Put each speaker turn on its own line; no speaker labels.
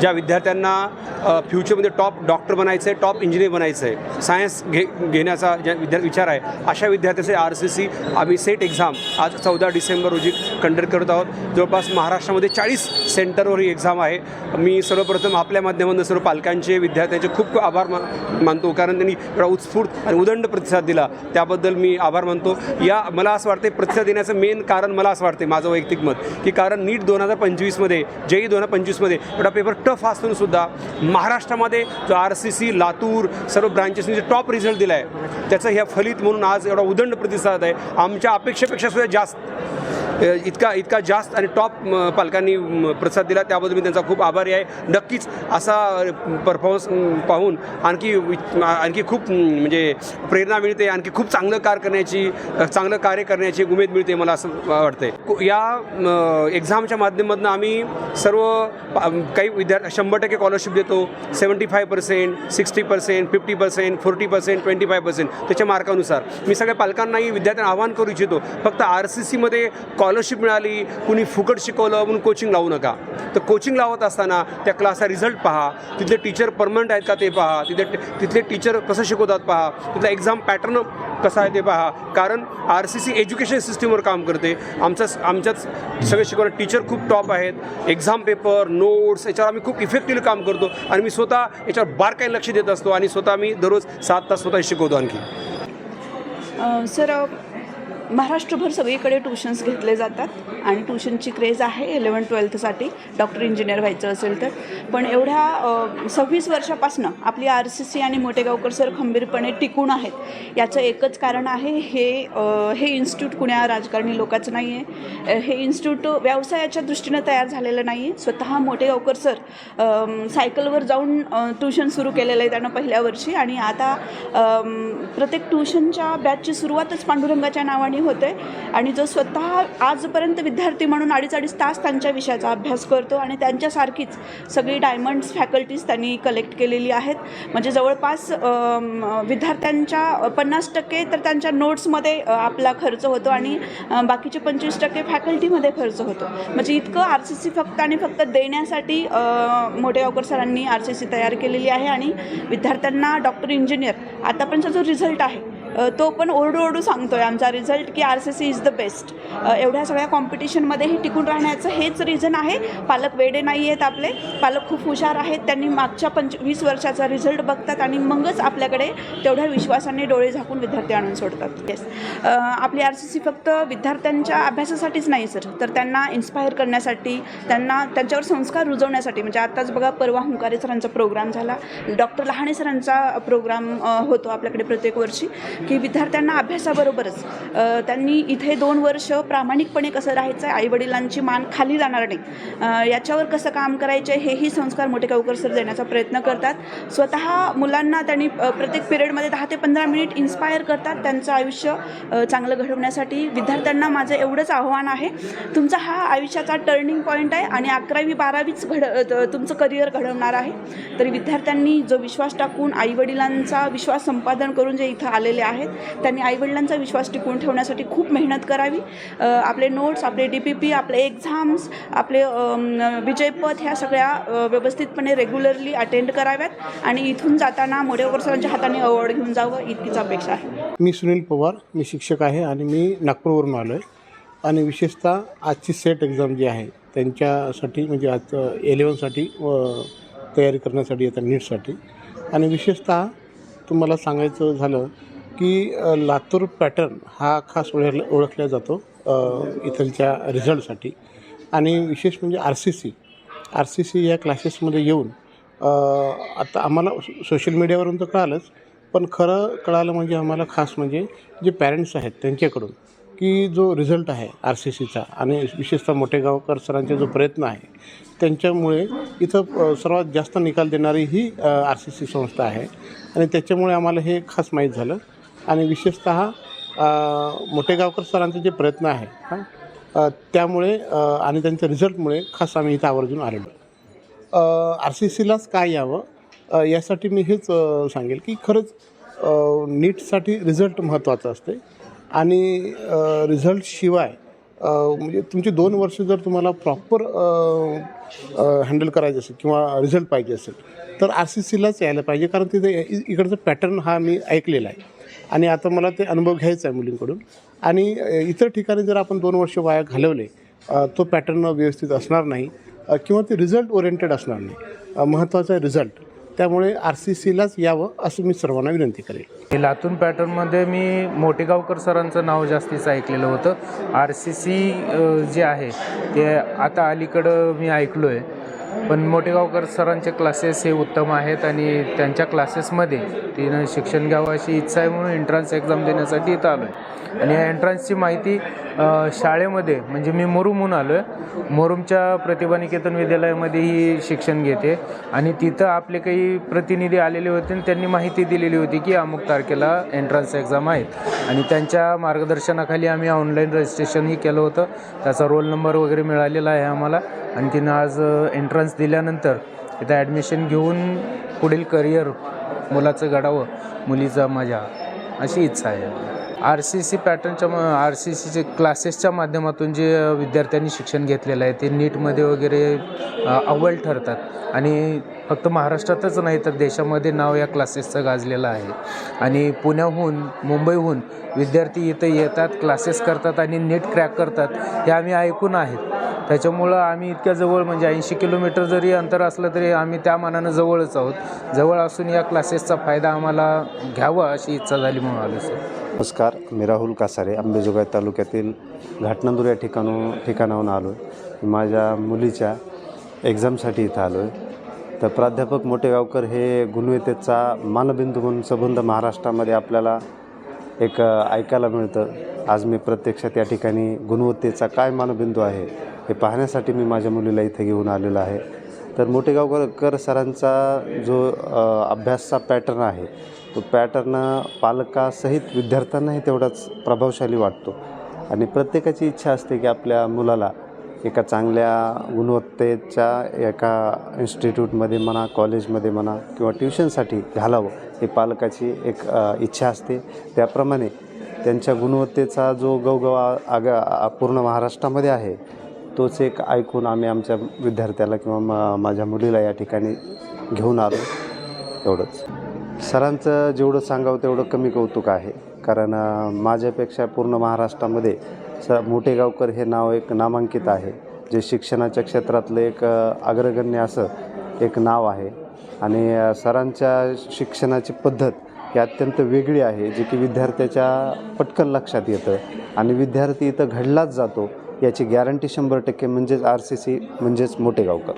ज्या विद्यार्थ्यांना फ्युचरमध्ये टॉप डॉक्टर बनायचं आहे टॉप इंजिनियर बनायचं आहे सायन्स घे घेण्याचा ज्या विद्या विचार आहे अशा विद्यार्थ्याचे आर सी सी आम्ही सेट एक्झाम आज चौदा डिसेंबर रोजी कंडक्ट करत आहोत. जवळपास महाराष्ट्रामध्ये चाळीस सेंटरवर ही एक्झाम आहे. मी सर्वप्रथम आपल्या माध्यमातून सर्व पालकांचे विद्यार्थ्यांचे खूप आभार मा मानतो. कारण त्यांनी एवढा उत्स्फूर्त आणि उदंड प्रतिसाद दिला. त्याबद्दल मी आभार मानतो. या मला असं वाटते प्रतिसाद देण्याचं मेन कारण मला असं वाटते माझं वैयक्तिक मत की कारण नीट दोन हजार पंचवीसमध्ये जेई दोन हजार पंचवीसमध्ये एवढा पेपर टफ असून सुद्धा महाराष्ट्रामध्ये जो आर सी सी लातूर सर्व ब्रांचेसनी जे टॉप रिझल्ट दिला आहे त्याचं ह्या फलित म्हणून आज एवढा उदंड प्रतिसाद आहे. आमच्या अपेक्षेपेक्षा सुद्धा जास्त. इतका इतका जास्त आणि टॉप पालकांनी प्रसाद प्रतिसाद दिला. त्याबद्दल मी त्यांचा खूप आभारी आहे. नक्कीच असा परफॉर्मन्स पाहून आणखी आणखी खूप म्हणजे प्रेरणा मिळते. आणखी खूप चांगलं कार्य करण्याची चांगलं कार्य करण्याची उमेद मिळते मला असं वाटतंय. या एक्झामच्या माध्यमातून आम्ही सर्व काही विद्यार्थी शंभर टक्के स्कॉलरशिप देतो. Seventy five percent sixty percent fifty percent forty percent twenty five percent त्याच्या मार्कानुसार मी सगळ्या पालकांनाही विद्यार्थ्यांना आवाहन करू इच्छितो. फक्त आर सी सीमध्ये स्कॉलरशिप मिळाली कुणी फुकट शिकवलं म्हणून कोचिंग लावू नका. तर कोचिंग लावत असताना त्या क्लासचा रिझल्ट पहा. तिथले टीचर परमनंट आहेत का ते पहा. तिथे तिथले टीचर कसं शिकवतात पहा. तिथला एक्झाम पॅटर्न कसा आहे ते पहा. कारण आर सी सी एज्युकेशन सिस्टीमवर काम करते. आमचं आमच्याच सगळे शिकवणारे टीचर खूप टॉप आहेत. एक्झाम पेपर नोट्स याच्यावर आम्ही खूप इफेक्टिव्हली काम करतो. आणि मी स्वतः याच्यावर बारकाईने लक्ष देत असतो. आणि स्वतः मी दररोज सात तास स्वतः शिकवतो आणखी.
सर महाराष्ट्रभर सगळीकडे ट्युशन्स घेतले जातात आणि ट्युशनची क्रेज आहे इलेवन ट्वेल्थसाठी डॉक्टर इंजिनियर व्हायचं असेल तर. पण एवढ्या सव्वीस वर्षापासनं आपली आर सी सी आणि मोठेगावकर सर खंबीरपणे टिकून आहेत. याचं एकच कारण आहे हे हे इन्स्टिट्यूट कुण्या राजकारणी लोकांचं नाही आहे हे इन्स्टिट्यूट व्यवसायाच्या दृष्टीनं तयार झालेलं नाही आहे स्वतः मोठेगावकर सर सायकलवर जाऊन ट्यूशन ट्युशन सुरू केलेलं आहे त्यानं पहिल्या वर्षी. आणि आता प्रत्येक ट्युशनच्या बॅचची सुरुवातच पांडुरंगाच्या नावाने होते आणि जो स्वतः आजपर्यंत विद्यार्थी म्हणून अडीच अडीच तास त्यांच्या विषयाचा अभ्यास करतो आणि त्यांच्यासारखीच सगळी डायमंड्स फॅकल्टीज त्यांनी कलेक्ट केलेली आहेत. म्हणजे जवळपास विद्यार्थ्यांच्या पन्नास टक्के तर त्यांच्या नोट्समध्ये आपला खर्च होतो आणि बाकीचे पंचवीस टक्के फॅकल्टीमध्ये खर्च होतो. म्हणजे इतकं आर सी सी फक्त आणि फक्त देण्यासाठी मोठे गावकर सरांनी आर सी सी तयार केलेली आहे आणि विद्यार्थ्यांना डॉक्टर इंजिनियर आतापर्यंतचा जो रिझल्ट आहे तो पण ओरडू ओरडू सांगतो आहे आमचा रिझल्ट की R C C is the best एवढ्या सगळ्या कॉम्पिटिशनमध्येही टिकून राहण्याचं हेच रिझन आहे. पालक वेडे नाही आहेत आपले. पालक खूप हुशार आहेत. त्यांनी मागच्या पंच वीस वर्षाचा रिझल्ट बघतात आणि मगच आपल्याकडे तेवढ्या विश्वासाने डोळे झाकून विद्यार्थी आणून सोडतात. येस आपली आर सी सी फक्त विद्यार्थ्यांच्या अभ्यासासाठीच नाही सर. तर त्यांना इन्स्पायर करण्यासाठी त्यांना त्यांच्यावर संस्कार रुजवण्यासाठी म्हणजे आत्ताच बघा परवा हुंकारे सरांचा प्रोग्राम झाला. डॉक्टर लहाणे सरांचा प्रोग्राम होतो आपल्याकडे प्रत्येक वर्षी. की विद्यार्थ्यांना अभ्यासाबरोबरच त्यांनी इथे दोन वर्ष प्रामाणिकपणे कसं राहायचं आहे आईवडिलांची मान खाली जाणार नाही याच्यावर कसं काम करायचं आहे हेही संस्कार मोठे गावकर सर देण्याचा प्रयत्न करतात. स्वतः मुलांना त्यांनी प्रत्येक पिरियडमध्ये दहा ते पंधरा मिनिट इन्स्पायर करतात त्यांचं आयुष्य चांगलं घडवण्यासाठी. विद्यार्थ्यांना माझं एवढंच आव्हान आहे तुमचा हा आयुष्याचा टर्निंग पॉईंट आहे आणि अकरावी बारावीच घड तुमचं करिअर घडवणार आहे. तरी विद्यार्थ्यांनी जो विश्वास टाकून आईवडिलांचा विश्वास संपादन करून जे इथं आलेले आहेत. त्यांनी आईवडिलांचा विश्वास टिकवून ठेवण्यासाठी खूप मेहनत करावी. आपले नोट्स आपले डी पी पी आपले एक्झाम्स आपले विजयपथ ह्या सगळ्या व्यवस्थितपणे रेग्युलरली अटेंड कराव्यात. आणि इथून जाताना मोठ्या सरांच्या हाताने अवॉर्ड घेऊन जावं इतकीच अपेक्षा आहे.
मी सुनील पवार मी शिक्षक आहे आणि मी नागपूरवरून आलो आहे आणि विशेषतः आजची सेट एक्झाम जी आहे त्यांच्यासाठी म्हणजे आज एलेवनसाठी व तयारी करण्यासाठी येतात नीटसाठी आणि विशेषतः तुम्हाला सांगायचं झालं की लातूर पॅटर्न हा खास ओळखला ओळखला जातो इथलच्या रिझल्टसाठी. आणि विशेष म्हणजे R C C R C C या क्लासेसमध्ये येऊन आता आम्हाला सोशल मीडियावरून तर कळालंच पण खरं कळालं म्हणजे आम्हाला खास म्हणजे जे पॅरेंट्स आहेत त्यांच्याकडून की जो रिझल्ट आहे आर सी सीचा आणि विशेषतः मोठेगावकर सरांचा जो प्रयत्न आहे त्यांच्यामुळे इथं सर्वात जास्त निकाल देणारी ही आर सी सी संस्था आहे. आणि त्याच्यामुळे आम्हाला हे खास माहीत झालं. आणि विशेषतः मोठेगावकर सरांचे जे प्रयत्न आहे हां त्यामुळे आणि त्यांच्या रिझल्टमुळे खास आम्ही इथं आवर्जून आलेलो. आर सी सीलाच काय यावं? यासाठी मी हेच सांगेल की खरंच नीटसाठी रिझल्ट महत्त्वाचा असते आणि रिझल्टशिवाय म्हणजे तुमची दोन वर्ष जर तुम्हाला प्रॉपर हँडल करायचे असेल किंवा रिझल्ट पाहिजे असेल तर आर सी सीलाच यायला पाहिजे. कारण तिथे इ- इकडचा पॅटर्न हा मी ऐकलेला आहे. आणि आता मला ते अनुभव घ्यायचा आहे मुलींकडून. आणि इतर ठिकाणी जर आपण दोन वर्ष वाया घालवले तो पॅटर्न व्यवस्थित असणार नाही किंवा ते रिझल्ट ओरिएंटेड असणार नाही महत्त्वाचा आहे रिझल्ट. त्यामुळे आर सी सीलाच यावं असं मी सर्वांना विनंती करेल
हे लातूर पॅटर्नमध्ये मी मोठेगावकर सरांचं नाव जास्तीच ऐकलेलं होतं. आर सी सी जे आहे ते आता अलीकडं मी ऐकलो आहे पण मोठेगावकर सरांचे क्लासेस हे उत्तम आहेत आणि त्यांच्या क्लासेसमध्ये तिनं शिक्षण घ्यावं अशी इच्छा आहे म्हणून एंट्रन्स एक्झाम देण्यासाठी इथं आलो आहे आणि या एंट्रन्सची माहिती शाळेमध्ये म्हणजे मी मुरुमहून आलो आहे मोरूमच्या प्रतिभानिकेतन विद्यालयामध्ये ही शिक्षण घेते. आणि तिथं आपले काही प्रतिनिधी आलेले होते आणि त्यांनी माहिती दिलेली होती की अमुक तारखेला एंट्रन्स एक्झाम आहेत. आणि त्यांच्या मार्गदर्शनाखाली आम्ही ऑनलाईन रजिस्ट्रेशनही केलं होतं. त्याचा रोल नंबर वगैरे मिळालेला आहे आम्हाला. आणि तिनं आज एंट्रन्स दिल्यानंतर तिथं ॲडमिशन घेऊन पुढील करिअर मुलाचं घडावं मुलीचा माझ्या अशी इच्छा आहे. आर सी सी पॅटर्नच्या आर सी सीचे क्लासेसच्या माध्यमातून जे विद्यार्थ्यांनी शिक्षण घेतलेलं आहे ते नीटमध्ये वगैरे अव्वल ठरतात. आणि फक्त महाराष्ट्रातच नाही तर देशामध्ये नाव या क्लासेसचं गाजलेलं आहे. आणि पुण्याहून मुंबईहून विद्यार्थी इथं येतात क्लासेस करतात आणि नीट क्रॅक करतात हे आम्ही ऐकून आहेत त्याच्यामुळं आम्ही इतक्या जवळ म्हणजे ऐंशी किलोमीटर जरी अंतर असलं तरी आम्ही त्या मानानं जवळच आहोत. जवळ असून या क्लासेसचा फायदा आम्हाला घ्यावा अशी इच्छा झाली म्हणून आलो सर.
नमस्कार मी राहुल कासारे. अंबेजोगाई तालुक्यातील घाटनंदूर या ठिकाणू ठिकाणाहून आलो आहे माझ्या मुलीच्या एक्झामसाठी इथं आलो आहे तर प्राध्यापक मोटेगावकर हे गुणवत्तेचा मानबिंदू म्हणून सबंध महाराष्ट्रामध्ये आपल्याला एक ऐकायला मिळतं. आज मी प्रत्यक्षात या ठिकाणी गुणवत्तेचा काय मानबिंदू आहे हे पाहण्यासाठी मी माझ्या मुलीला इथे घेऊन आलेलो आहे. तर मोठेगावकर सरांचा जो अभ्यासचा पॅटर्न आहे तो पॅटर्न पालकासहित विद्यार्थ्यांनाही तेवढाच प्रभावशाली वाटतो. आणि प्रत्येकाची इच्छा असते की आपल्या मुलाला एका चांगल्या गुणवत्तेच्या एका इन्स्टिट्यूटमध्ये म्हणा कॉलेजमध्ये म्हणा किंवा ट्युशनसाठी घालावं ही पालकाची एक इच्छा असते. त्याप्रमाणे त्यांच्या गुणवत्तेचा जो गवगवा आग पूर्ण महाराष्ट्रामध्ये आहे तोच एक ऐकून आम्ही आमच्या विद्यार्थ्याला किंवा मा माझ्या मुलीला या ठिकाणी घेऊन आलो. एवढंच. सरांचं जेवढं सांगावं तेवढं कमी कौतुक आहे. कारण माझ्यापेक्षा पूर्ण महाराष्ट्रामध्ये स मोठेगावकर हे नाव एक नामांकित आहे. जे शिक्षणाच्या क्षेत्रातलं एक अग्रगण्य असं एक नाव आहे. आणि सरांच्या शिक्षणाची पद्धत ही अत्यंत वेगळी आहे जी की विद्यार्थ्याच्या पटकन लक्षात येतं. आणि विद्यार्थी इथं घडलाच जातो याची गॅरंटी शंभर टक्के म्हणजेच आर सी सी म्हणजेच मोठेगावकर.